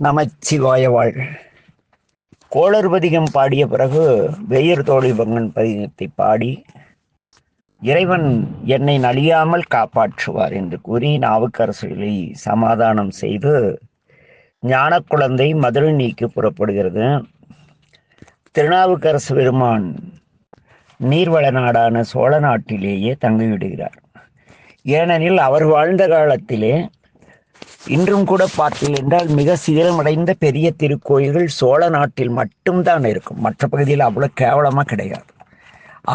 நமச்சிவாய வாழ்க கோளர் பதிகம் பாடிய பிறகு வெயிர் தோழி பங்கன் பதிகத்தை பாடி இறைவன் என்னை நலியாமல் காப்பாற்றுவார் என்று கூறி நாவுக்கரசுகளை சமாதானம் செய்து ஞான குழந்தை மதுரை நீக்கி புறப்படுகிறது. திருநாவுக்கரசு பெருமான் நீர்வள நாடான சோழ நாட்டிலேயே தங்கிவிடுகிறார். ஏனெனில் அவர் வாழ்ந்த காலத்திலே இன்றும் கூட பார்த்தீர்கள் என்றால் மிக சிதிலமடைந்த பெரிய திருக்கோயில்கள் சோழ நாட்டில் மட்டும்தான் இருக்கும். மற்ற பகுதியில் அவ்வளோ கேவலமாக கிடையாது.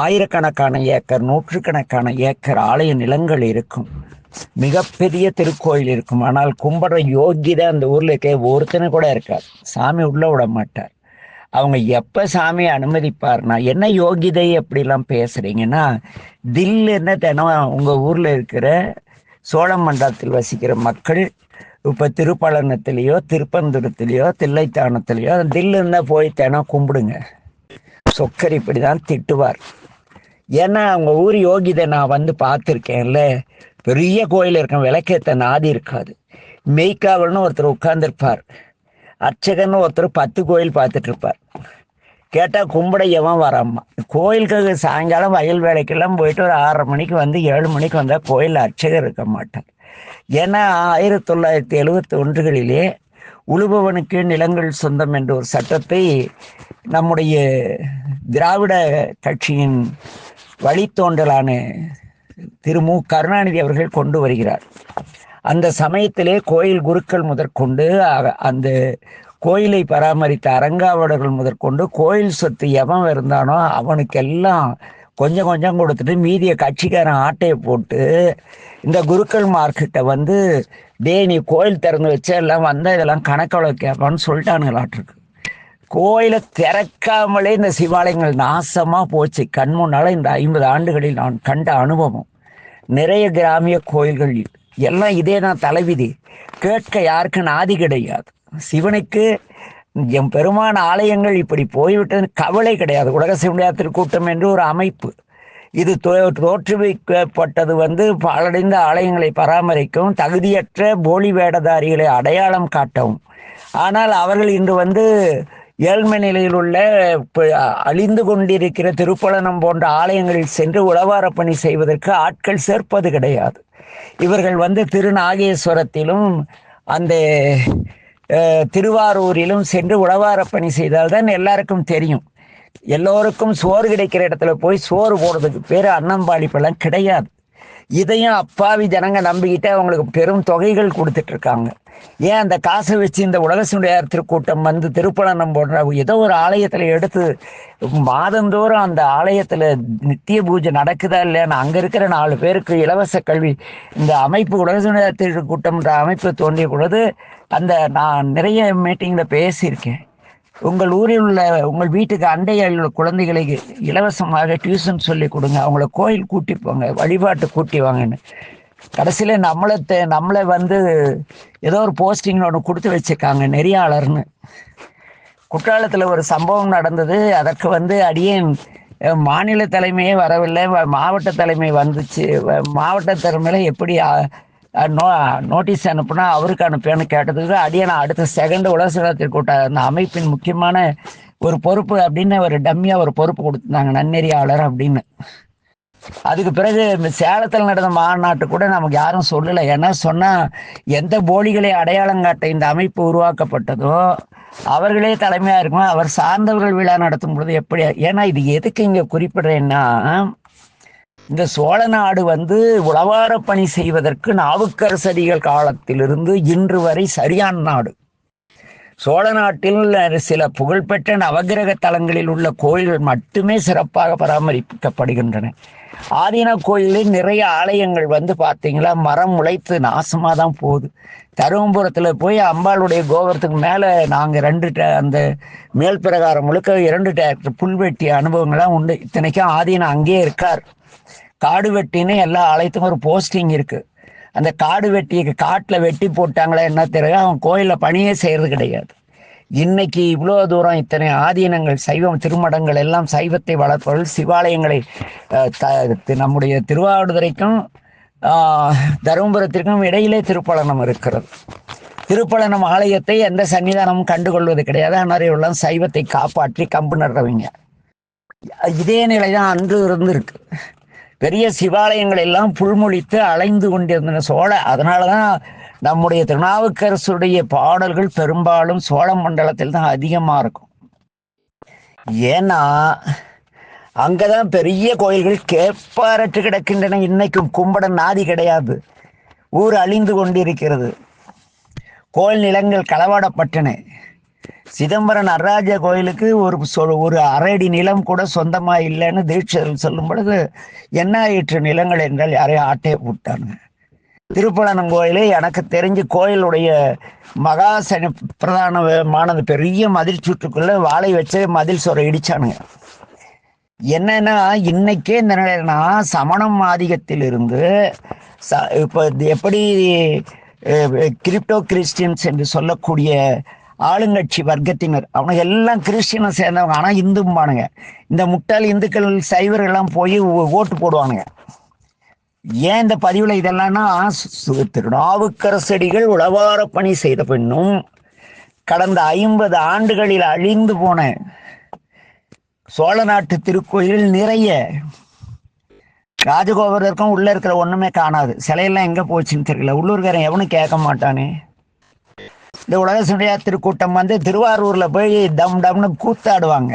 ஆயிரக்கணக்கான ஏக்கர் நூற்றுக்கணக்கான ஏக்கர் ஆலய நிலங்கள் இருக்கும். மிகப்பெரிய திருக்கோயில் இருக்கும். ஆனால் கும்பிட்ற யோகிதை அந்த ஊரில் இருக்க ஒருத்தனை கூட இருக்காது. சாமி உள்ளே விட மாட்டார். அவங்க எப்போ சாமி அனுமதிப்பார்னா என்ன யோகிதை அப்படிலாம் பேசுகிறீங்கன்னா தில்லுன்னு என்ன தினம் உங்கள் ஊரில் இருக்கிற சோழ மண்டலத்தில் வசிக்கிற மக்கள் இப்போ திருப்பழனத்திலேயோ திருப்பந்துரத்திலேயோ தில்லைத்தானத்திலேயோ தில் இருந்தால் போய் தினம் கும்பிடுங்க. சொக்கர் இப்படி தான் திட்டுவார். ஏன்னா அவங்க ஊர் யோகிதை நான் வந்து பார்த்துருக்கேன்ல. பெரிய கோயில் இருக்கும் விளக்கேற்ற நாதி இருக்காது. மெய்க்காவல்னு ஒருத்தர் உட்கார்ந்துருப்பார். அர்ச்சகன்னு ஒருத்தர் பத்து கோயில் பார்த்துட்டு இருப்பார் கேட்டால் கும்பிட எவன் வராம்மா? கோயிலுக்கு சாயங்காலம் வயல் வேலைக்கெல்லாம் போயிட்டு ஒரு ஆறரை மணிக்கு வந்து ஏழு மணிக்கு வந்தால் கோயில் அர்ச்சகர் இருக்க மாட்டார். ஏன்னா ஆயிரத்தி தொள்ளாயிரத்தி எழுபத்தி ஒன்றுகளிலே உழுபவனுக்கு நிலங்கள் சொந்தம் என்ற ஒரு சட்டத்தை நம்முடைய திராவிட கட்சியின் வழித்தோன்றலான திரு மு கருணாநிதி அவர்கள் கொண்டு வருகிறார். அந்த சமயத்திலே கோயில் குருக்கள் முதற்கொண்டு அந்த கோயிலை பராமரித்த அரங்காவலர்கள் முதற்கொண்டு கோயில் சொத்து எவன் இருந்தானோ அவனுக்கெல்லாம் கொஞ்சம் கொஞ்சம் கொடுத்துட்டு மீதியை கட்சிக்காரன் ஆட்டையை போட்டு இந்த குருக்கள் மார்க்கிட்ட வந்து டே நீ கோயில் திறந்து வச்ச எல்லாம் வந்தால் இதெல்லாம் கணக்கவளவு கேட்பான்னு சொல்லிட்டானுங்களாட்டிருக்கு கோயிலை திறக்காமலே இந்த சிவாலயங்கள் நாசமாக போச்சு. கண் முன்னால் இந்த ஐம்பது ஆண்டுகளில் நான் கண்ட அனுபவம். நிறைய கிராமிய கோயில்கள் எல்லாம் இதே தான் தலைவிதி. கேட்க யாருக்கு நாதி கிடையாது. சிவனுக்கு எம் பெருமான ஆலயங்கள் இப்படி போய்விட்டது கவலை கிடையாது. உலக சிவனையா திருக்கூட்டம் என்று ஒரு அமைப்பு. இது தோ- தோற்றுவிக்கப்பட்டது வந்து பாலடைந்த ஆலயங்களை பராமரிக்கவும் தகுதியற்ற போலி வேடதாரிகளை அடையாளம் காட்டவும். ஆனால் அவர்கள் இன்று வந்து ஏழ்மை நிலையில் உள்ள அழிந்து கொண்டிருக்கிற திருப்பலனம் போன்ற ஆலயங்களில் சென்று உளவார பணி செய்வதற்கு ஆட்கள் சேர்ப்பது கிடையாது. இவர்கள் வந்து திருநாகேஸ்வரத்திலும் அந்த திருவாரூரிலும் சென்று உழவார பணி செய்தால்தான் எல்லாருக்கும் தெரியும். எல்லோருக்கும் சோறு கிடைக்கிற இடத்துல போய் சோறு போடுறதுக்கு பேர் அன்னம்பாளிப்பெல்லாம் கிடையாது. இதையும் அப்பாவி ஜனங்க நம்பிக்கிட்டு அவங்களுக்கு பெரும் தொகைகள் கொடுத்துட்டு இருக்காங்க ஏன் அந்த காசை வச்சு இந்த உலக சுண்டையார் திருக்கூட்டம் வந்து திருப்பலனம் போன்ற ஏதோ ஒரு ஆலயத்தில் எடுத்து மாதந்தோறும் அந்த ஆலயத்தில் நித்திய பூஜை நடக்குதா இல்லையான்னு அங்கே இருக்கிற நாலு பேருக்கு இலவச கல்வி இந்த அமைப்பு உலக சுண்டையார் திருக்கூட்டம்ன்ற அமைப்பு தோன்றிய பொழுது அந்த நான் நிறைய மீட்டிங்கில் பேசியிருக்கேன். உங்கள் ஊரில் உள்ள உங்கள் வீட்டுக்கு அண்டையில் உள்ள குழந்தைகளை இலவசமாக டியூஷன் சொல்லி கொடுங்க. அவங்கள கோயில் கூட்டி போங்க வழிபாட்டு கூட்டி வாங்கன்னு. கடைசியில் நம்மளை நம்மளை வந்து ஏதோ ஒரு போஸ்டிங் ஒன்று கொடுத்து வச்சுருக்காங்க நெறியாளர்னு. குற்றாலத்தில் ஒரு சம்பவம் நடந்தது. அதற்கு வந்து அடியேன் மாநில தலைமையே வரவில்லை. மாவட்ட தலைமை வந்துச்சு. வ- மாவட்ட தலைமையில் எப்படி நோ நோட்டீஸ் அனுப்புனா அவருக்கு அனுப்பேன்னு கேட்டதுக்கு அடியேன் அடுத்த செகண்ட் உலகத்தில் கூட்ட அந்த அமைப்பின் முக்கியமான ஒரு பொறுப்பு அப்படின்னு ஒரு டம்மியாக ஒரு பொறுப்பு கொடுத்துருந்தாங்க நன்னெறியாளர் அப்படின்னு. அதுக்கு பிறகு இந்த சேலத்தில் நடந்த மாநாட்டு கூட நமக்கு யாரும் சொல்லலை. ஏன்னா சொன்னால் எந்த போலிகளை அடையாளம் காட்ட இந்த அமைப்பு உருவாக்கப்பட்டதோ அவர்களே தலைமையாக இருக்கும் அவர் சார்ந்தவர்கள் விழா நடத்தும் பொழுது எப்படி ஏன்னா இது எதுக்கு இங்கே குறிப்பிடுறேன்னா இந்த சோழ நாடு வந்து உளவார பணி செய்வதற்கு நாவுக்கரசடிகள் காலத்திலிருந்து இன்று வரை சரியான நாடு. சோழ நாட்டில் சில புகழ்பெற்ற நவகிரக தலங்களில் உள்ள கோயில்கள் மட்டுமே சிறப்பாக பராமரிக்கப்படுகின்றன. ஆதீன கோயிலில் நிறைய ஆலயங்கள் வந்து பார்த்தீங்களா மரம் முளைத்து நாசமாக தான் போகுது. தருமபுரத்தில் போய் அம்பாளுடைய கோபுரத்துக்கு மேலே நாங்கள் ரெண்டு ட- அந்த மேல் பிரகாரம் முழுக்க இரண்டு டேரக்டர் புல் வெட்டிய அனுபவங்கள்லாம் உண்டு. இத்தனைக்கும் ஆதீனம் அங்கேயே இருக்கார். காடு வெட்டின்னு எல்லா ஆலயத்துக்கும் ஒரு போஸ்டிங் இருக்கு. அந்த காடு வெட்டிக்கு காட்டில் வெட்டி போட்டாங்களா என்ன தெரியாது. அவன் கோயிலில் பணியே செய்கிறது கிடையாது. இன்னைக்கு இவ்வளோ தூரம் இத்தனை ஆதீனங்கள் சைவம் திருமடங்கள் எல்லாம் சைவத்தை வளர்ப்பவர்கள் சிவாலயங்களை த- நம்முடைய திருவாவடுதுறைக்கும் தருமபுரத்திற்கும் இடையிலே திருப்பலனம் இருக்கிறது. திருப்பலனம் ஆலயத்தை எந்த சன்னிதானமும் கண்டுகொள்வது கிடையாது. அன்னாரையெல்லாம் சைவத்தை காப்பாற்றி கம்பு நடுறவங்க. இதே நிலை தான் அன்று இருந்திருக்கு. பெரிய சிவாலயங்கள் எல்லாம் புல்மொழித்து அலைந்து கொண்டிருந்தன சோழ. அதனாலதான் நம்முடைய திருநாவுக்கரசுடைய பாடல்கள் பெரும்பாலும் சோழ மண்டலத்தில் தான் அதிகமாக இருக்கும். ஏன்னா அங்கதான் பெரிய கோயில்கள் கேப்பாரற்று கிடக்கின்றன. இன்னைக்கும் கும்படன் நாதி கிடையாது. ஊர் அழிந்து கொண்டிருக்கிறது. கோயில் நிலங்கள் களவாடப்பட்டன. சிதம்பரம் நடராஜ கோயிலுக்கு ஒரு சொல் ஒரு அரையடி நிலம் கூட சொந்தமா இல்லைன்னு தீட்சர்கள் சொல்லும் பொழுது என்ன ஆயிற்று நிலங்கள் என்றால் யாரையும் ஆட்டையை போட்டாங்க. திருப்பழனம் கோயிலே எனக்கு தெரிஞ்சு கோயிலுடைய மகாசனி பிரதானமானது பெரிய மதில் சுற்றுக்குள்ள வாழை வச்சு மதில் சொரை இடிச்சானுங்க. என்னன்னா இன்னைக்கே இந்த நிலைனா சமணம் ஆதிக்கத்தில் இருந்து ச- இப்போ இது எப்படி கிரிப்டோ கிறிஸ்டியன்ஸ் என்று சொல்லக்கூடிய ஆளுங்கட்சி வர்க்கத்தினர். அவங்க எல்லாம் கிறிஸ்டியனை சேர்ந்தவங்க. ஆனால் இந்தும்பானுங்க இந்த முட்டாள் இந்துக்கள் சைவர் எல்லாம் போய் ஓட்டு போடுவானுங்க. ஏன் இந்த பதிவில் இதெல்லாம்னா சு- சு- திருநாவுக்கரசடிகள் உளவார பணி செய்த பின்னும் கடந்த ஐம்பது ஆண்டுகளில் அழிந்து போன சோழ நாட்டு திருக்கோயில் நிறைய ராஜகோபுரருக்கும் உள்ளே இருக்கிற ஒன்றுமே காணாது. சிலையெல்லாம் எங்கே போச்சுன்னு தெரியல. உள்ளூர்காரன் எவனும் கேட்க மாட்டானே. இந்த உலக சுடையா திருக்கூட்டம் வந்து திருவாரூர்ல போய் டம் டம்னு கூத்தாடுவாங்க.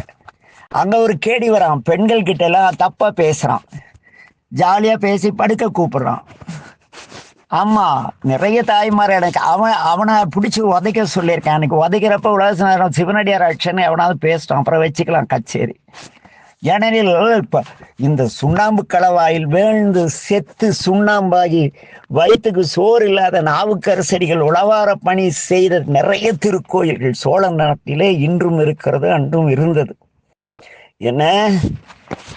அங்க ஒரு கேடி வரான் பெண்கள் கிட்ட எல்லாம் தப்பா பேசுறான். ஜாலியா பேசி படுக்க கூப்பிடுறான். ஆமா நிறைய தாய்மார் எனக்கு அவன் அவனை பிடிச்சி உதைக்க சொல்லியிருக்கான். எனக்கு உதைக்கிறப்ப உலக சிவனடியார் அக்ஷன் எவனாவது பேசிட்டான். அப்புறம் வச்சுக்கலாம் கச்சேரி. ஏனெனில் இந்த சுண்ணாம்பு களவாயில் வீழ்ந்து செத்து சுண்ணாம்பாகி வயிற்றுக்கு சோறு இல்லாத நாவுக்கரசடிகள் உளவார பணி செய்த நிறைய திருக்கோயில்கள் சோழ நாட்டிலே இன்றும் இருக்கிறது அன்றும் இருந்தது. என்ன?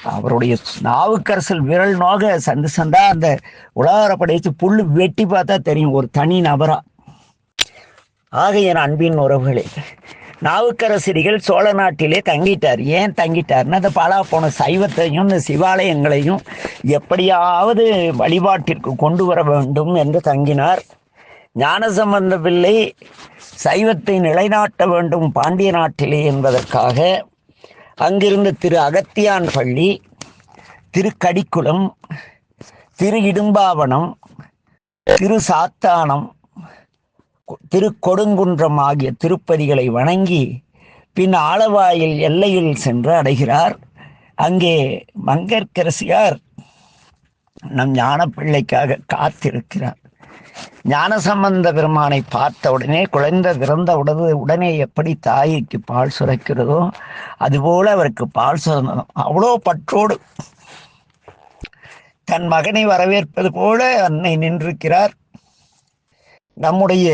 அவருடைய நாவுக்கரசல் விரல் நோக சந்து சந்தா அந்த உலகார படைத்து புல்லு வெட்டி பார்த்தா தெரியும் ஒரு தனி நபரா. ஆக என் அன்பின் உறவுகளே நாவுக்கரசரிகள் சோழ நாட்டிலே தங்கிட்டார். ஏன் தங்கிட்டார்னா அந்த பாலா போன சைவத்தையும் இந்த சிவாலயங்களையும் எப்படியாவது வழிபாட்டிற்கு கொண்டு வர வேண்டும் என்று தங்கினார். ஞானசம்பந்த பிள்ளை சைவத்தை நிலைநாட்ட வேண்டும் பாண்டிய நாட்டிலே என்பதற்காக அங்கிருந்த திரு அகத்தியான் பள்ளி திரு கடிக்குளம் திரு இடும்பாவனம் திரு சாத்தானம் திருக்கொடுங்குன்றம் ஆகிய திருப்பதிகளை வணங்கி பின் ஆளவாயில் எல்லையில் சென்று அடைகிறார். அங்கே மங்கற்கரசியார் நம் ஞானப்பிள்ளைக்காக காத்திருக்கிறார். ஞானசம்பந்த பெருமானை பார்த்த உடனே குழந்தை பிறந்த உடனே உடனே எப்படி தாய்க்கு பால் சுரக்கிறதோ அதுபோல அவருக்கு பால் சுரந்ததும் அவ்வளோ பற்றோடு தன் மகனை வரவேற்பது போல அன்னை நின்றிருக்கிறார். நம்முடைய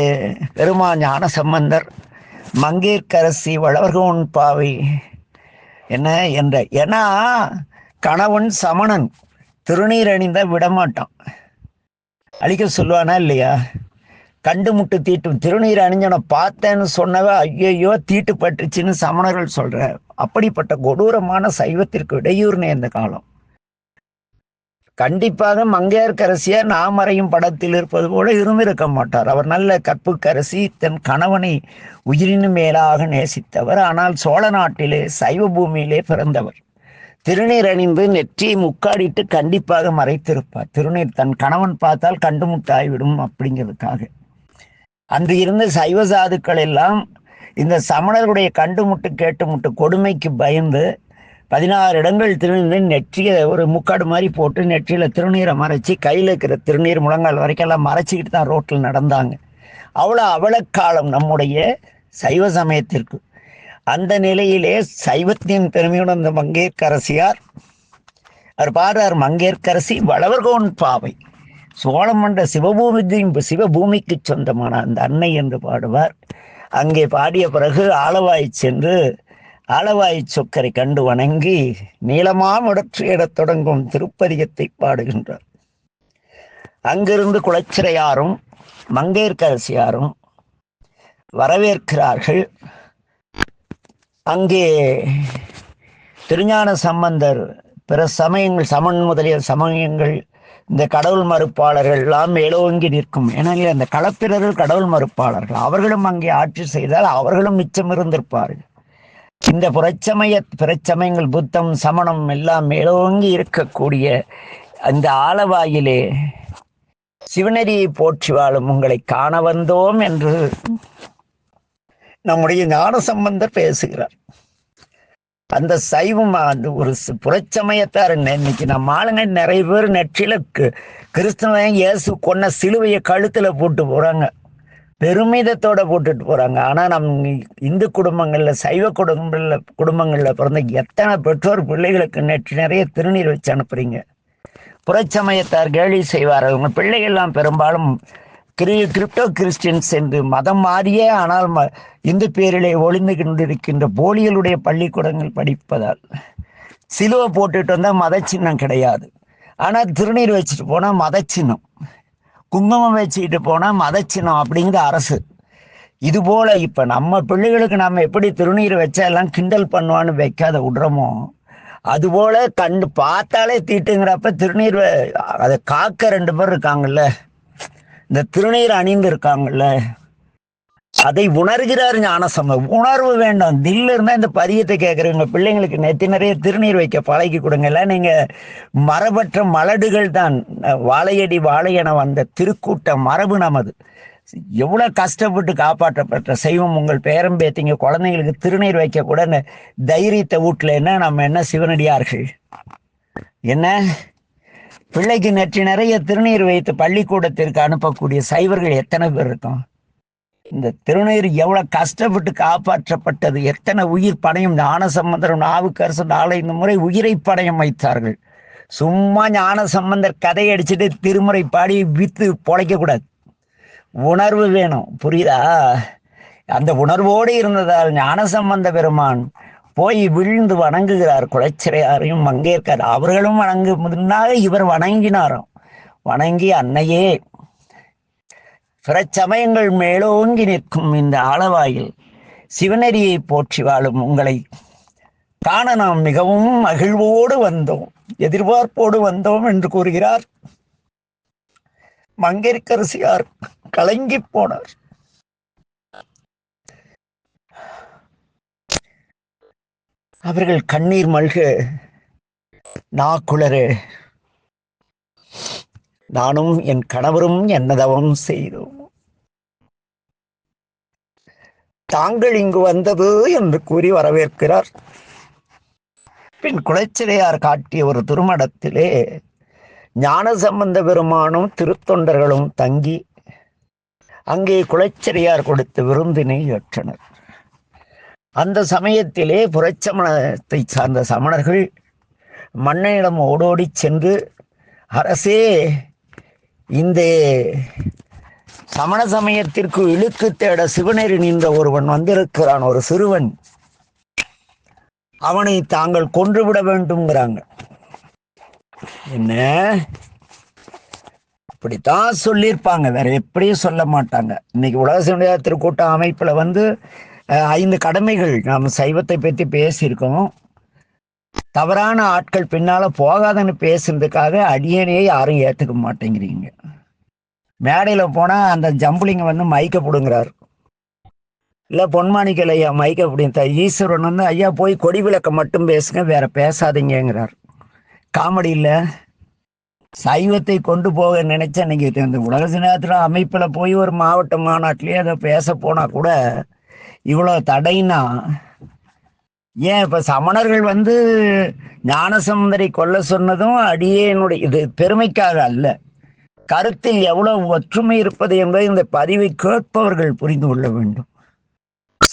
பெருமா ஞான சம்பந்தர் மங்கேற்கரசி வளவர்கோன் பாவை. என்ன என்ற ஏன்னா கணவன் சமணன் திருநீர் அணிந்த விடமாட்டான். அழிக்க சொல்லுவானா இல்லையா? கண்டு முட்டு தீட்டும் திருநீர் அணிஞ்சனை பார்த்தேன்னு சொன்னவ ஐயையோ தீட்டு பட்டுச்சுன்னு சமணர்கள் சொல்ற அப்படிப்பட்ட கொடூரமான சைவத்திற்கு இடையூறுனே இந்த காலம். கண்டிப்பாக மங்கையர்கரசியார் நாமறையும் படத்தில் இருப்பது போல இருந்திருக்க மாட்டார். அவர் நல்ல கற்புக்கரசி தன் கணவனை உயிரினும் மேலாக நேசித்தவர். ஆனால் சோழ நாட்டிலே சைவ பூமியிலே பிறந்தவர். திருநீர் அணிந்து நெற்றியை முக்காடிட்டு கண்டிப்பாக மறைத்திருப்பார். திருநீர் தன் கணவன் பார்த்தால் கண்டுமுட்டாய்விடும் அப்படிங்கிறதுக்காக. அன்று இருந்த சைவ சாதுக்கள் எல்லாம் இந்த சமணர்களுடைய கண்டு முட்டு கேட்டு முட்டு கொடுமைக்கு பயந்து பதினாறு இடங்கள் திருநீர் நெற்றியை ஒரு முக்காடு மாதிரி போட்டு நெற்றியில் திருநீரை மறைச்சி கையில் இருக்கிற திருநீர் முழங்கால் வரைக்கும் எல்லாம் மறைச்சிக்கிட்டு தான் ரோட்டில் நடந்தாங்க. அவ்வளோ அவலக்காலம் நம்முடைய சைவ சமயத்திற்கு. அந்த நிலையிலே சைவத்தின் பெருமையுடன் அந்த மங்கேற்கரசியார் அவர் பாடுறார் மங்கேற்கரசி வளவர்கோன் பாவை. சோழமண்ட சிவபூமி சிவபூமிக்கு சொந்தமான அந்த அன்னை என்று பாடுவார். அங்கே பாடிய பிறகு ஆளவாய் சென்று ஆளவாய் சொக்கரை கண்டு வணங்கி நீளமாம் இடற்றியிடத் தொடங்கும் திருப்பதிகத்தை பாடுகின்றார். அங்கிருந்து குளச்சிறையாரும் மங்கையர்க்கரசியாரும் வரவேற்கிறார்கள். அங்கே திருஞான சம்பந்தர் பிற சமயங்கள் சமன் முதலிய சமயங்கள் இந்த கடவுள் மறுப்பாளர்கள் எல்லாம் எழுவங்கி நிற்கும். ஏனெனில் அந்த களப்பிரர்கள் கடவுள் மறுப்பாளர்கள். அவர்களும் அங்கே ஆட்சி செய்தால் அவர்களும் மிச்சம் இருந்திருப்பார்கள் இந்த புறச்சமய பிறச்சமயங்கள் புத்தம் சமணம் எல்லாம் மேலோங்கி இருக்கக்கூடிய அந்த ஆலவாயிலே சிவனரியை போற்றி வாழும் உங்களை காண வந்தோம் என்று நம்முடைய ஞான சம்பந்தர் பேசுகிறார். அந்த சைவம் அந்த ஒரு புரட்சமயத்தார் புறச்சமயத்தார் என்ன, இன்னைக்கு நம்ம ஆளுங்க நிறைய பேர் நெற்றில கிறிஸ்தவன் இயேசு கொன்ன சிலுவையை கழுத்துல போட்டு போறாங்க. பெருமிதத்தோட போட்டுட்டு போறாங்க. ஆனா நம் இந்து குடும்பங்கள்ல சைவ குடும்பங்கள்ல குடும்பங்கள்ல பிறந்த எத்தனை பெற்றோர் பிள்ளைகளுக்கு நேற்று நிறைய திருநீர் வச்சு அனுப்புறீங்க? புறச்சமயத்தார் கேலி செய்வார்கள் உங்க பிள்ளைகள்லாம் பெரும்பாலும் கிரி கிரிப்டோ கிறிஸ்டியன்ஸ் என்று மதம் மாறியே ஆனால் ம இந்து பேரிலே ஒளிந்து கொண்டிருக்கின்ற போலிகளுடைய பள்ளிக்கூடங்கள் படிப்பதால். சிலுவை போட்டுட்டு வந்தால் மதச்சின்னம் கிடையாது. ஆனால் திருநீர் வச்சுட்டு போனால் மதச்சின்னம். குங்குமம் வச்சுக்கிட்டு போனால் மதச்சினம் அப்படிங்கிற அரசு. இது போல இப்போ நம்ம பிள்ளைகளுக்கு நம்ம எப்படி திருநீர் வச்சா எல்லாம் கிண்டல் பண்ணுவான்னு வைக்காத விடுறோமோ அதுபோல் கண்டு பார்த்தாலே தீட்டுங்கிறப்ப திருநீர் அதை காக்க ரெண்டு பேர் இருக்காங்கல்ல? இந்த திருநீர் அணிந்து இருக்காங்கல்ல? அதை உணர்கிறார் ஞானசம்பந்தம் உணர்வு வேண்டாம். தில்ல இருந்தால் இந்த பதியத்தை கேட்குறவங்க பிள்ளைங்களுக்கு நெத்தி நிறைய திருநீர் வைக்க பழகி கொடுங்க. இல்லை நீங்கள் மரபற்ற மலடுகள் தான். வாழையடி வாழையென வந்த திருக்கூட்ட மரபு நமது. எவ்வளோ கஷ்டப்பட்டு காப்பாற்றப்பட்ட செய்வம் உங்கள் பேரம் பேத்திங்க குழந்தைங்களுக்கு திருநீர் வைக்க கூட தைரியத்தை வீட்டில் என்ன நம்ம என்ன சிவனடியார்கள்? என்ன? பிள்ளைக்கு நெற்றி நிறைய திருநீர் வைத்து பள்ளிக்கூடத்திற்கு அனுப்பக்கூடிய சைவர்கள் எத்தனை பேர் இருக்கோம்? இந்த திருநீர் எவ்வளவு கஷ்டப்பட்டு காப்பாற்றப்பட்டது? எத்தனை உயிர் பணையும் ஞானசம்பந்தர் நாவுக்கரசு இந்த முறை உயிரை பணையம் வைத்தார்கள். சும்மா ஞான சம்பந்தர் கதை அடிச்சுட்டு திருமுறை பாடி வித்து பொழைக்க கூடாது. உணர்வு வேணும். புரியுதா? அந்த உணர்வோடு இருந்ததால் ஞானசம்பந்த பெருமான் போய் விழுந்து வணங்குகிறார். குலச்சிறையாரையும் மங்கேற்கார் அவர்களும் வணங்கு முன்னாக இவர் வணங்கினாராம். வணங்கி அன்னையே பிறச்சமயங்கள் மேலோங்கி நிற்கும் இந்த ஆளவாயில் சிவனரியை போற்றி வாழும் உங்களை காண நாம் மிகவும் மகிழ்வோடு வந்தோம் எதிர்பார்ப்போடு வந்தோம் என்று கூறுகிறார். மங்கையர்க்கரசியார் கலங்கி போனார். அவர்கள் கண்ணீர் மல்க நாக்குளரு நானும் என் கணவரும் என்னதவம் செய்தோம். தாங்கள் இங்கு வந்தது என்று கூறி வரவேற்கிறார். பின் குலச்சிலையார் காட்டிய ஒரு திருமணத்திலே ஞான சம்பந்த பெருமானும் திருத்தொண்டர்களும் தங்கி அங்கே குலைச்சிறையார் கொடுத்த விருந்தினை ஏற்றனர். அந்த சமயத்திலே புரட்சமணத்தை சார்ந்த சமணர்கள் மன்னனிடம் ஓடோடி சென்று அரசே இந்த சமண சமயத்திற்கு இழுக்கு தேட சிவநெறி நின்ற ஒருவன் வந்திருக்கிறான் ஒரு சிறுவன். அவனை தாங்கள் கொன்றுவிட வேண்டும்ங்கிறாங்க. என்ன? இப்படித்தான் சொல்லியிருப்பாங்க. வேற எப்படியும் சொல்ல மாட்டாங்க. இன்னைக்கு உலக சமுதாய திருக்கூட்ட அமைப்புல வந்து ஐந்து கடமைகள். நாம் சைவத்தை பற்றி பேசியிருக்கோம். தவறான ஆட்கள் பின்னால போகாதன்னு பேசுறதுக்காக அடியனையே யாரும் ஏத்துக்க மாட்டேங்கிறீங்க. மேடையில போனா அந்த ஜம்புலிங்க வந்து மைக்க பிடுங்குறாரு. இல்ல பொன்மாணிக்கல் ஐயா மைக்க பிடிங்க ஈஸ்வரன் வந்து ஐயா போய் கொடி விளக்க மட்டும் பேசுங்க வேற பேசாதீங்கிறார் காமெடி இல்ல. சைவத்தை கொண்டு போக நினைச்ச இன்னைக்கு இந்த உலக சினத்துல அமைப்புல போய் ஒரு மாவட்ட மாநாட்டிலேயே அதை பேச போனா கூட இவ்வளவு தடைன்னா ஏன் இப்ப சமணர்கள் வந்து ஞானசமுந்தரை கொல்ல சொன்னதும் அடியேனுடைய இது பெருமைக்காக அல்ல. கருத்தில் எவ்வளவு ஒற்றுமை இருப்பது என்பதை இந்த பதிவை கேட்பவர்கள் புரிந்து கொள்ள வேண்டும்.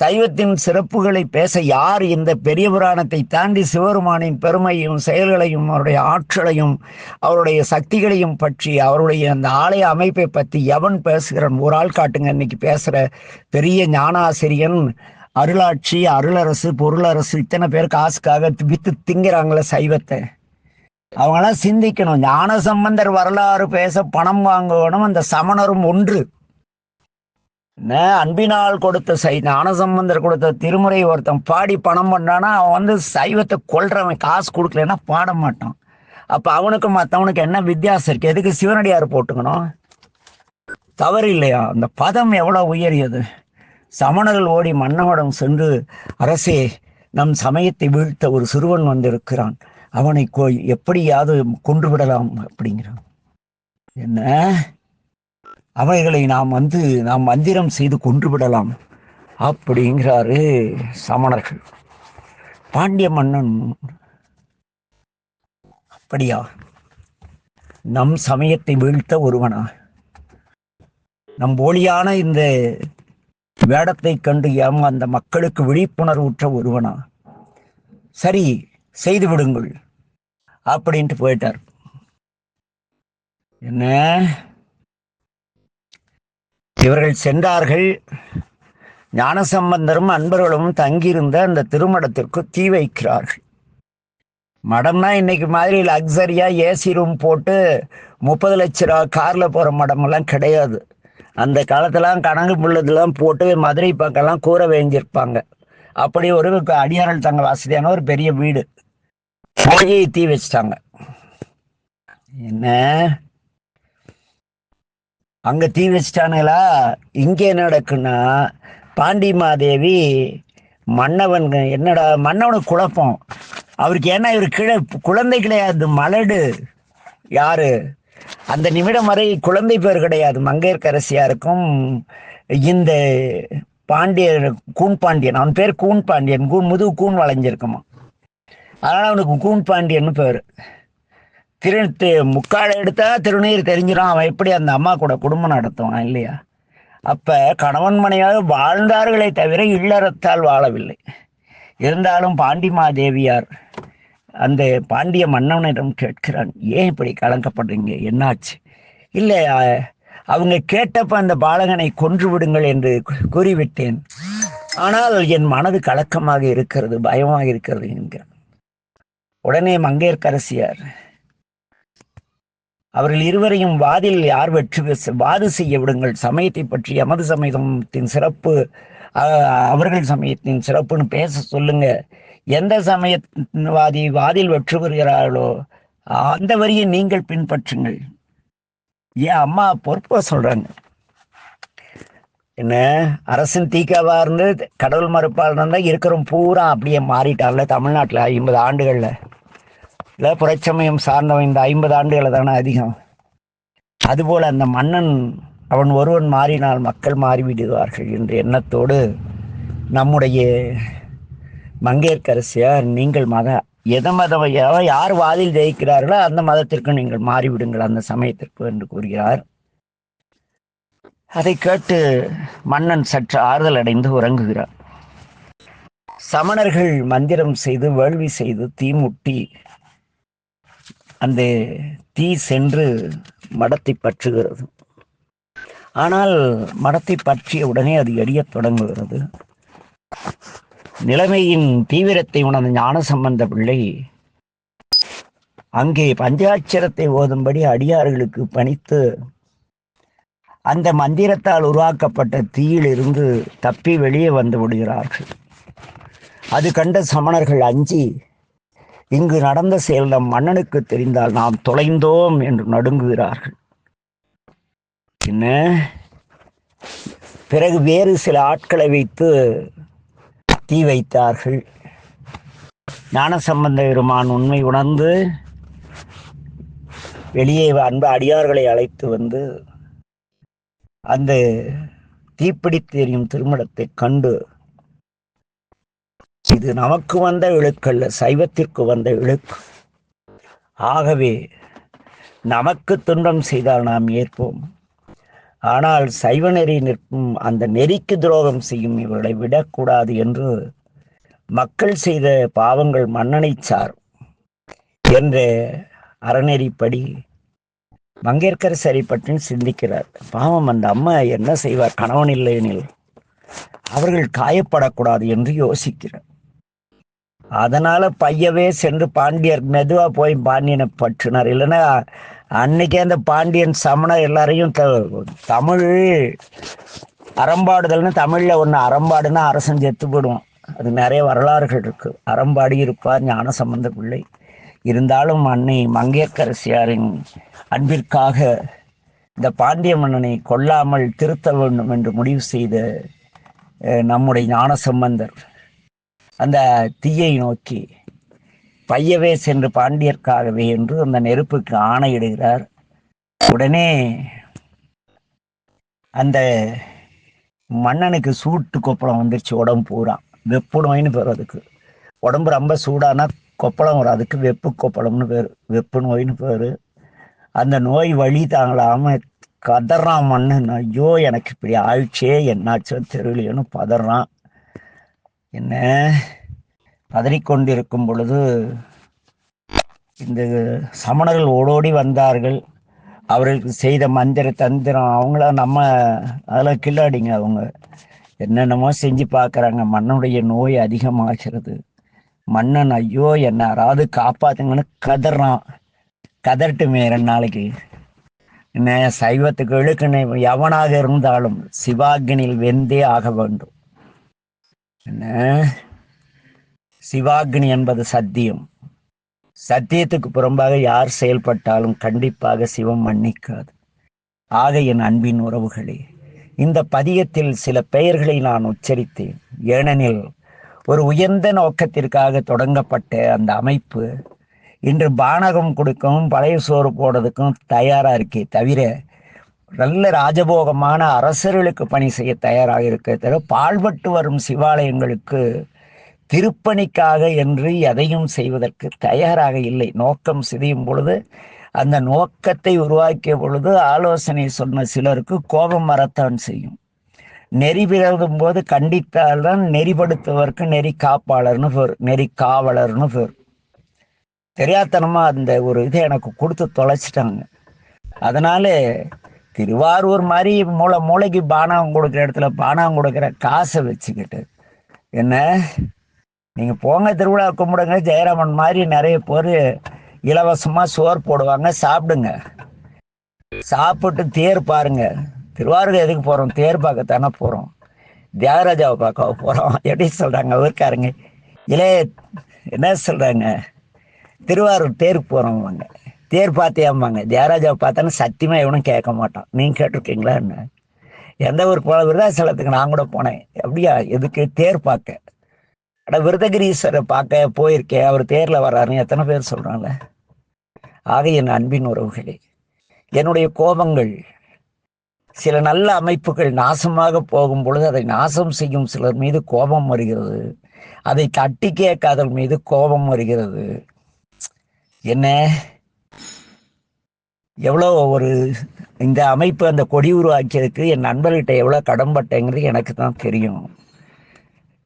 சைவத்தின் சிறப்புகளை பேச யார் இந்த பெரிய புராணத்தை தாண்டி சிவபெருமானின் பெருமையும் செயல்களையும் அவருடைய ஆற்றலையும் அவருடைய சக்திகளையும் பற்றி அவருடைய அந்த ஆலய அமைப்பை பற்றி எவன் பேசுகிறான்? ஒரு ஆள் காட்டுங்க இன்னைக்கு பேசுற பெரிய ஞானாசிரியன் அருளாட்சி அருளரசு பொருளரசு இத்தனை பேர் காசுக்காக வித்து திங்கிறாங்களே சைவத்தை. அவங்களாம் சிந்திக்கணும். ஞான சம்பந்தர் வரலாறு பேச பணம் வாங்கணும். அந்த சமணரும் ஒன்று. என்ன? அன்பினால் கொடுத்த சை ஞானசம்பந்தர் கொடுத்த திருமுறை ஒருத்தன் பாடி பணம் பண்ணானா அவன் வந்து சைவத்தை கொள்றவன் காசு கொடுக்கலன்னா பாட மாட்டான். அப்ப அவனுக்கும் மற்றவனுக்கு என்ன வித்தியாசம் இருக்கு? எதுக்கு சிவனடியார் போட்டுக்கணும்? தவறு இல்லையா? அந்த பதம் எவ்வளவு உயரியது? சமணர்கள் ஓடி மன்னவடம் சென்று அரசே நம் சமயத்தை வீழ்த்த ஒரு சிறுவன் வந்திருக்கிறான். அவனை கோ எப்படியாவது கொன்று விடலாம் அப்படிங்கிறான். என்ன? அவைகளை நாம் வந்து நாம் மந்திரம் செய்து கொன்று விடலாம் அப்படிங்கிறாரு சமணர்கள். பாண்டிய மன்னன். அப்படியா? நம் சமயத்தை வீழ்த்த ஒருவனா? நம் போலியான இந்த வேடத்தை கண்டு ஏமாந்த மக்களுக்கு விழிப்புணர்வுற்ற ஒருவனா? சரி செய்து விடுங்கள் அப்படின்ட்டு போயிட்டார். என்ன? இவர்கள் சென்றார்கள். ஞானசம்பந்தரும் அன்பர்களும் தங்கியிருந்த அந்த திருமடத்திற்கு தீ வைக்கிறார்கள். மடம்னா இன்னைக்கு மாதிரி லக்ஸரியா ஏசி ரூம் போட்டு முப்பது லட்ச ரூபா கார்ல போற மடமெல்லாம் கிடையாது. அந்த காலத்துலாம் கணங்கு புள்ளதெல்லாம் போட்டு மதுரை பக்கம்லாம் கூரை வேஞ்சிருப்பாங்க அப்படி ஒரு அடியாரல் தங்க வசதியான ஒரு பெரிய வீடு. போய் தீ வச்சிட்டாங்க. என்ன? அங்க தீ வச்சிட்டானுங்களா? இங்க என்ன நடக்குன்னா பாண்டி மாதேவி மன்னவன் என்னடா மன்னவனுக்கு குழப்பம். அவருக்கு ஏன்னா இவர் கிழ குழந்தை கிடையாது மலடு. யாரு? அந்த நிமிடம் வரை குழந்தை பேர் கிடையாது. மங்கையர்க்கரசியாருக்கும் இந்த பாண்டியன் கூன் பாண்டியன். அவன் பேர் கூன் பாண்டியன். கூன் முதுகு கூன் வளைஞ்சிருக்குமா. அதனால அவனுக்கு கூன் பாண்டியன்னு பேர். திரு முக்கால் முக்காடை எடுத்தா திருநீர் தெரிஞ்சிடும். அவன் எப்படி அந்த அம்மா கூட குடும்பம் நடத்துவான் இல்லையா? அப்ப கணவன் மனையாக வாழ்ந்தார்களே தவிர இல்லறத்தால் வாழவில்லை. இருந்தாலும் பாண்டிமாதேவியார் அந்த பாண்டிய மன்னவனிடம் கேட்கிறான் ஏன் இப்படி கலங்கப்படுறீங்க? என்னாச்சு? இல்லை அவங்க கேட்டப்ப அந்த பாலகனை கொன்று விடுங்கள் என்று கூறிவிட்டேன். ஆனால் என் மனது கலக்கமாக இருக்கிறது பயமாக இருக்கிறது என்கிறான். உடனே மங்கையர்க்கரசியார் அவர்கள் இருவரையும் வாதில் யார் வெற்றி பெற்று வாது செய்ய விடுங்கள். சமயத்தை பற்றி எமது சமயத்தின் சிறப்பு அஹ், அவர்கள் சமயத்தின் சிறப்புன்னு பேச சொல்லுங்க. எந்த சமயவாதி வாதில் வெற்றி பெறுகிறார்களோ அந்த வரியை நீங்கள் பின்பற்றுங்கள். ஏன் அம்மா பொறுப்பாக சொல்றாங்க. என்ன அரசன் தீக்காவா இருந்து கடவுள் மறுப்பாளர் இருந்தால் இருக்கிறோம் பூரா அப்படியே மாறிட்டான்ல தமிழ்நாட்டில் ஐம்பது ஆண்டுகளில். இல்லை புறச்சமயம் சார்ந்தவன் இந்த ஐம்பது ஆண்டுகளை தானே அதிகம். அதுபோல் அந்த மன்னன் அவன் ஒருவன் மாறினால் மக்கள் மாறிவிடுவார்கள் என்ற எண்ணத்தோடு நம்முடைய மங்கையர்க்கரசியார் நீங்கள் மத எத மதவையாக யார் வாதில் ஜெயிக்கிறார்களோ அந்த மதத்திற்கு நீங்கள் மாறிவிடுங்கள் அந்த சமயத்திற்கு என்று கூறுகிறார். அதை கேட்டு மன்னன் சற்று ஆறுதல் அடைந்து உறங்குகிறார். சமணர்கள் மந்திரம் செய்து வேள்வி செய்து தீமுட்டி அந்த தீ சென்று மடத்தை பற்றுகிறது. ஆனால் மடத்தை பற்றிய உடனே அது எரியத் தொடங்குகிறது. நிலைமையின் தீவிரத்தை உணர்ந்த ஞானசம்பந்த பிள்ளை அங்கே பஞ்சாட்சரத்தை ஓதும்படி அடியார்களுக்கு பணித்து அந்த மந்திரத்தால் உருவாக்கப்பட்ட தீயிலிருந்து தப்பி வெளியே வந்து விடுகிறார்கள். அது கண்ட சமணர்கள் அஞ்சி இங்கு நடந்த செயல் நம் மன்னனுக்கு தெரிந்தால் நாம் தொலைந்தோம் என்று நடுங்குகிறார்கள். என்ன பிறகு வேறு சில ஆட்களை வைத்து தீ வைத்தார்கள். ஞானசம்பந்த பெருமான் உண்மை உணர்ந்து வெளியே அன்பு அடியார்களை அழைத்து வந்து அந்த தீப்பிடித்து எரியும் திருமணத்தை கண்டு இது நமக்கு வந்த இழுக்கல்ல சைவத்திற்கு வந்த இழுக்கு ஆகவே நமக்கு துன்பம் செய்தால் நாம் ஏற்போம். ஆனால் சைவ நெறி நிற்கும் அந்த நெறிக்கு துரோகம் செய்யும் இவர்களை விடக்கூடாது என்று மக்கள் செய்த பாவங்கள் மன்னனை சார் என்ற அறநெறிப்படி மங்கேற்கரசரை பற்றி சிந்திக்கிறார். பாவம் அந்த அம்மா என்ன செய்வார்? கணவன் இல்லையெனில் அவர்கள் காயப்படக்கூடாது என்று யோசிக்கிறார். அதனால பையவே சென்று பாண்டியர் மெதுவா போய் பாண்டியனை பற்றினார். இல்லைன்னா அன்னைக்கே அந்த பாண்டியன் சமணர் எல்லாரையும் த- தமிழ் அறம்பாடுதல்னு தமிழில் ஒன்று அறம்பாடுன்னா அரசன் செத்து போடுவோம் அது நிறைய வரலாறுகள் இருக்கு. அறம்பாடி இருப்பார் ஞான சம்பந்த பிள்ளை. இருந்தாலும் அன்னை மங்கையக்கரசியாரின் அன்பிற்காக இந்த பாண்டிய மன்னனை கொல்லாமல் திருத்த வேண்டும் என்று முடிவு செய்த நம்முடைய ஞான சம்பந்தர். அந்த தீயை நோக்கி பையவே சென்று பாண்டியர்க்காகவே என்று அந்த நெருப்புக்கு ஆணையிடுகிறார். உடனே அந்த மன்னனுக்கு சூட்டு கொப்பளம் வந்துருச்சு உடம்பு பூரா. வெப்பு நோயின்னு பேர் அதுக்கு. உடம்பு ரொம்ப சூடானா கொப்பளம் வரும். அதுக்கு வெப்பு கொப்பளம்னு பேர். வெப்பு நோயின்னு பேர். அந்த நோய் வழி தாங்களாம கதறான் மண்ணு ஐயோ எனக்கு இப்படி ஆயிடுச்சே என்னாச்சோ தெரியலையோன்னு பதறான். என்ன? பதறிக்கொண்டிருக்கும் பொழுது இந்த சமணர்கள் ஓடோடி வந்தார்கள். அவர்களுக்கு செய்த மந்திர தந்திரம் அவங்கள நம்ம அதில் கில்லாடிங்க அவங்க. என்னென்னமோ செஞ்சு பார்க்குறாங்க. மண்ணுடைய நோய் அதிகமாகிறது. மன்னன் ஐயோ என்ன யாராவது காப்பாத்துங்கன்னு கதறான். கதறட்டுமே ரெண்டு நாளைக்கு. என்ன சைவத்துக்கு இழுக்குன்னு எவனாக இருந்தாலும் சிவாகினியில் வெந்தே ஆக வேண்டும். என்ன? சிவாக்னி என்பது சத்தியம். சத்தியத்துக்கு புறம்பாக யார் செயல்பட்டாலும் கண்டிப்பாக சிவம் மன்னிக்காது. ஆக என் அன்பின் உறவுகளே இந்த பதியத்தில் சில பெயர்களை நான் உச்சரித்தேன். ஏனெனில் ஒரு உயர்ந்த நோக்கத்திற்காக தொடங்கப்பட்ட அந்த அமைப்பு இன்று பானகம் கொடுக்கவும் பழைய சோறு போடுறதுக்கும் தயாராக இருக்கே தவிர நல்ல ராஜபோகமான அரசர்களுக்கு பணி செய்ய தயாராக இருக்க தவிர பாழ்பட்டு வரும் சிவாலயங்களுக்கு திருப்பணிக்காக என்று எதையும் செய்வதற்கு தயாராக இல்லை. நோக்கம் சிதையும் பொழுது அந்த நோக்கத்தை உருவாக்கிய பொழுது ஆலோசனை சொன்ன சிலருக்கு கோபம் வரத்தான் செய்யும். நெறி பிறதும் போது கண்டித்தால்தான் நெறிப்படுத்துவதற்கு நெறி காப்பாளர்னு பேர் நெறி காவலர்னு பேர். தெரியாத்தனமாக அந்த ஒரு இதை எனக்கு கொடுத்து தொலைச்சிட்டாங்க. அதனால திருவாரூர் மாதிரி மூளை மூளைக்கு பானம் கொடுக்குற இடத்துல பானம் கொடுக்குற காசை வச்சுக்கிட்டு என்ன நீங்கள் போங்க திருவிழா கும்பிடுங்க. ஜெயராமன் மாதிரி நிறைய பேர் இலவசமாக சோறு போடுவாங்க. சாப்பிடுங்க. சாப்பிட்டு தேர் பாருங்க. திருவாரூர் எதுக்கு போகிறோம் தேர் பார்க்கத்தானே போகிறோம் தியாகராஜாவை பார்க்க போகிறோம் எப்படி சொல்கிறாங்க ஊருக்காரங்க? இலே என்ன சொல்கிறாங்க திருவாரூர் தேருக்கு போகிறோம்வாங்க தேர் பார்த்தியாம்பாங்க. தியாகராஜாவை பார்த்தாலும் சத்தியமாக எவனும் கேட்க மாட்டான். நீங்கள் கேட்டிருக்கீங்களா என்ன? எந்த ஒரு போல விருதாசலத்துக்கு நான் கூட போனேன். அப்படியா எதுக்கு? தேர் பார்க்க. அட விருதகிரீஸ்வரை பார்க்க போயிருக்கேன் அவர் தேர்ல வர்றாருன்னு எத்தனை பேர் சொல்றாங்க? ஆக என் அன்பின் உறவுகளே என்னுடைய கோபங்கள் சில நல்ல அமைப்புகள் நாசமாக போகும் பொழுது அதை நாசம் செய்யும் சிலர் மீது கோபம் வருகிறது. அதை தட்டி கேட்காதல் மீது கோபம் வருகிறது. என்ன? எவ்வளோ ஒரு இந்த அமைப்பு அந்த கொடி உருவாக்கியதுக்கு என் நண்பர்கிட்ட எவ்வளோ கடன்பட்டேங்கிறது எனக்கு தான் தெரியும்.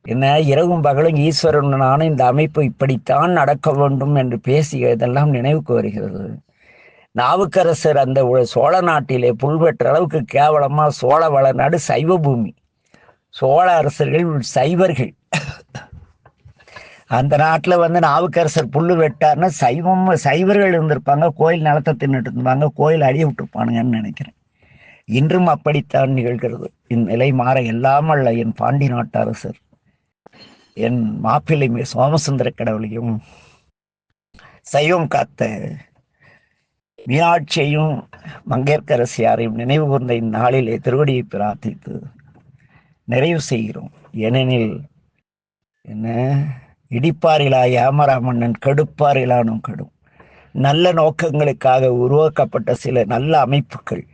என்ன இரவும் பகலும் ஈஸ்வரன் இந்த அமைப்பு இப்படித்தான் நடக்க வேண்டும் என்று பேசிய இதெல்லாம் நினைவுக்கு வருகிறது. நாவுக்கரசர் அந்த சோழ நாட்டிலே புல்வெற்ற அளவுக்கு கேவலமாக சோழ வளநாடு சைவ பூமி சோழ அரசர்கள் சைவர்கள். அந்த நாட்டில் வந்து நாவுக்கரசர் புல்லு வெட்டார்னா சைவம் சைவர்கள் இருந்திருப்பாங்க கோயில் நிலத்தை தின்னுட்டு இருப்பாங்க கோயில் அழிய விட்டுருப்பானுங்கன்னு நினைக்கிறேன். இன்றும் அப்படித்தான் நிகழ்கிறது. இந்நிலை மாற இல்லாமல் என் பாண்டி நாட்டு அரசர் என் மாப்பிள்ளை மே சோமசுந்தர கடவுளையும் சைவம் காத்த மீனாட்சியையும் மங்கையர்க்கரசியாரையும் நினைவு கூர்ந்த இந்நாளிலே திருவடியை பிரார்த்தித்து நிறைவு செய்கிறோம். ஏனெனில் என்ன? இடிப்பாரிலா ஏமரா கடுப்பாரிலானும் கடும். நல்ல நோக்கங்களுக்காக உருவாக்கப்பட்ட சில நல்ல அமைப்புகள்.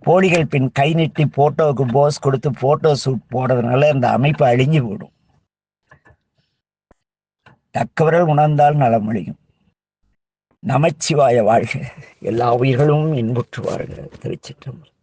போலிகள் பின் கை நீட்டி போட்டோவுக்கு போஸ் கொடுத்து போட்டோ ஷூட் போடுறதுனால அந்த அமைப்பு அழிஞ்சு போடும். தக்கவர்கள் உணர்ந்தால் நலமொழியும் நமச்சிவாய வாழ்க. எல்லா உயிர்களும் இன்புற்று வாழ்க திருச்சிற்றம்பலம்.